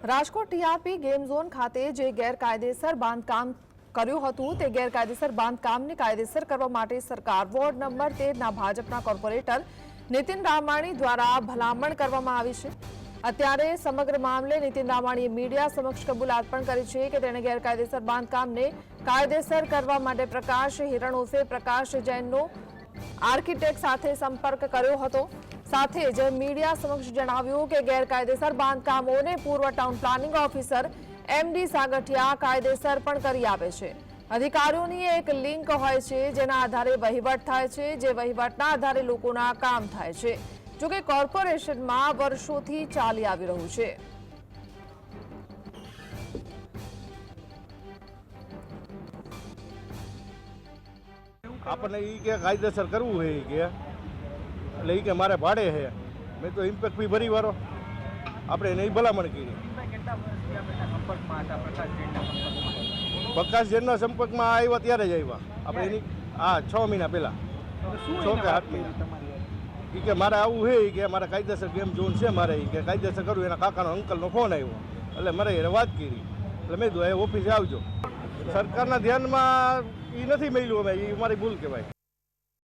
Rajkot TRP game zone ખાતે જે ગેરકાયદેસર બાંધકામ કર્યું હતું, તે ગેરકાયદેસર બાંધકામને કાયદેસર કરવા માટે સરકાર વોર્ડ નંબર તેરના ભાજપના કોર્પોરેટર નીતિન રામાણી દ્વારા ભલામણ કરવામાં આવી છે. અત્યારે સમગ્ર મામલે નીતિન રામાણીએ મીડિયા સમક્ષ કબૂલાત પણ કરી છે કે તેણે ગેરકાયદેસર બાંધકામને કાયદેસર કરવા માટે પ્રકાશ હિરણ ઉર્ફે પ્રકાશ જૈનનો આર્કિટેક્ટ સાથે સંપર્ક કર્યો હતો. સાથે જ મીડિયા સમક્ષ જણાવ્યું કે ગેરકાયદેસર બાંધકામોને પૂર્વ town planning officer MD Sagathiya કાયદેસર પણ કરી આપે છે. અધિકારીઓની એક લિંક હોય છે જેના આધારે વહીવટ થાય છે, જે વહીવટના આધારે લોકોના કામ થાય છે. જોકે કોર્પોરેશનમાં વર્ષોથી ચાલી આવી રહ્યું છે. આપણને એ કે કાયદેસર કરવું છે એ કે. એટલે એ કે મારે ભાડે છે મેં તો ઇમ્પેક્ટ ફી ભરી વારો આપણે એને ભલામણ કરી. પ્રકાશ જૈનના સંપર્કમાં. આવ્યા ત્યારે જ આવ્યા. આપણે એની હા છ મહિના પહેલાં. છ કે આઠ મહિના. એ કે મારે આવું છે કે મારે કાયદેસર ગેમ ઝોન છે મારે એ કે કાયદેસર કરવું એના કાકાનો અંકલનો ફોન આવ્યો. એટલે મારે એને વાત કરી. એટલે મેં કીધું એ ઓફિસે આવજો. સરકારના ધ્યાનમાં એ નથી મળ્યું અમે એ મારી ભૂલ કહેવાય.